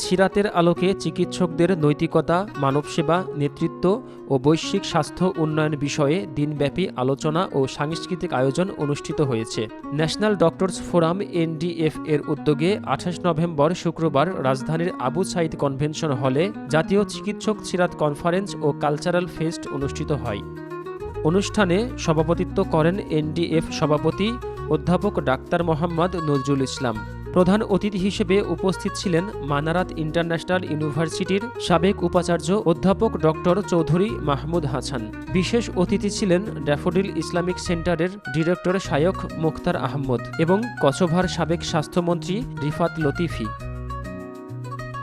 সিরাতের আলোকে চিকিৎসকদের নৈতিকতা, মানবসেবা, নেতৃত্ব ও বৈশ্বিক স্বাস্থ্য উন্নয়ন বিষয়ে দিনব্যাপী আলোচনা ও সাংস্কৃতিক আয়োজন অনুষ্ঠিত হয়েছে। ন্যাশনাল ডক্টরস ফোরাম এনডিএফ এর উদ্যোগে আঠাশ নভেম্বর শুক্রবার রাজধানীর আবু সাইদ কনভেনশন হলে জাতীয় চিকিৎসক সিরাত কনফারেন্স ও কালচারাল ফেস্ট অনুষ্ঠিত হয়। অনুষ্ঠানে সভাপতিত্ব করেন এনডিএফ সভাপতি অধ্যাপক ডাক্তার মোহাম্মদ নজরুল ইসলাম। প্রধান অতিথি হিসেবে উপস্থিত ছিলেন মানারাত ইন্টারন্যাশনাল ইউনিভার্সিটির সাবেক উপাচার্য অধ্যাপক ডক্টর চৌধুরী মাহমুদ হাসান বিশেষ অতিথি ছিলেন ড্যাফোডিল ইসলামিক সেন্টারের ডিরেক্টর শায়ক মুখতার আহমদ এবং কসোভার সাবেক স্বাস্থ্যমন্ত্রী রিফাত লতিফি।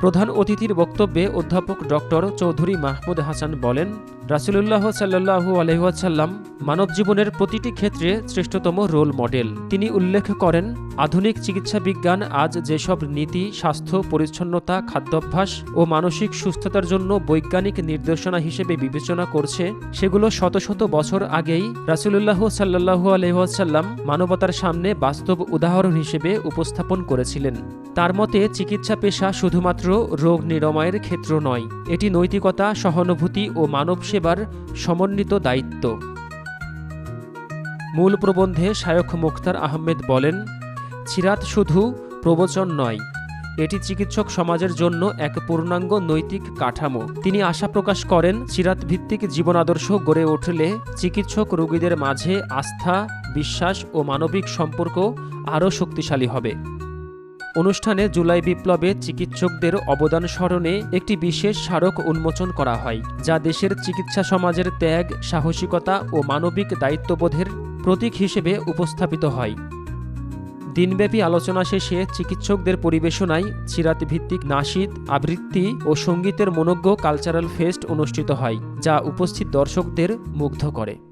প্রধান অতিথির বক্তব্যে অধ্যাপক ডক্টর চৌধুরী মাহমুদ হাসান বলেন, রাসুলুল্লাহ সাল্লু আলহাসাল্লাম মানব জীবনের প্রতিটি ক্ষেত্রে শ্রেষ্ঠতম রোল মডেল। তিনি উল্লেখ করেন, আধুনিক চিকিৎসা বিজ্ঞান আজ যেসব নীতি, স্বাস্থ্য, পরিচ্ছন্নতা, খাদ্যাভ্যাস ও মানসিক সুস্থতার জন্য বৈজ্ঞানিক নির্দেশনা হিসেবে বিবেচনা করছে, সেগুলো শত শত বছর আগেই রাসুলুল্লাহ সাল্লাহু আলহাসাল্লাম মানবতার সামনে বাস্তব উদাহরণ হিসেবে উপস্থাপন করেছিলেন। তার মতে, চিকিৎসা পেশা শুধুমাত্র রোগ নিরাময়ের ক্ষেত্র নয়। এটি নৈতিকতা, সহানুভূতি ও মানব সেবার সমন্বিত দায়িত্ব। মূল প্রবন্ধে শায়খ মুখতার আহমেদ বলেন চিরাত শুধু প্রবচন নয়, এটি চিকিৎসক সমাজের জন্য এক পূর্ণাঙ্গ নৈতিক কাঠামো। তিনি আশা প্রকাশ করেন চিরাত ভিত্তিক জীবন আদর্শ গড়ে উঠলে চিকিৎসক রোগীদের মাঝে আস্থা, বিশ্বাস ও মানবিক সম্পর্ক আরও শক্তিশালী হবে। অনুষ্ঠানে জুলাই বিপ্লবে চিকিৎসকদের অবদান স্মরণে একটি বিশেষ স্মারক উন্মোচন করা হয়, যা দেশের চিকিৎসা সমাজের ত্যাগ, সাহসিকতা ও মানবিক দায়িত্ববোধের প্রতীক হিসেবে উপস্থাপিত হয়। দিনব্যাপী আলোচনা শেষে চিকিৎসকদের পরিবেশনায় সিরাত ভিত্তিক নাশিদ আবৃত্তি ও সঙ্গীতের মনোজ্ঞ কালচারাল ফেস্ট অনুষ্ঠিত হয়, যা উপস্থিত দর্শকদের মুগ্ধ করে।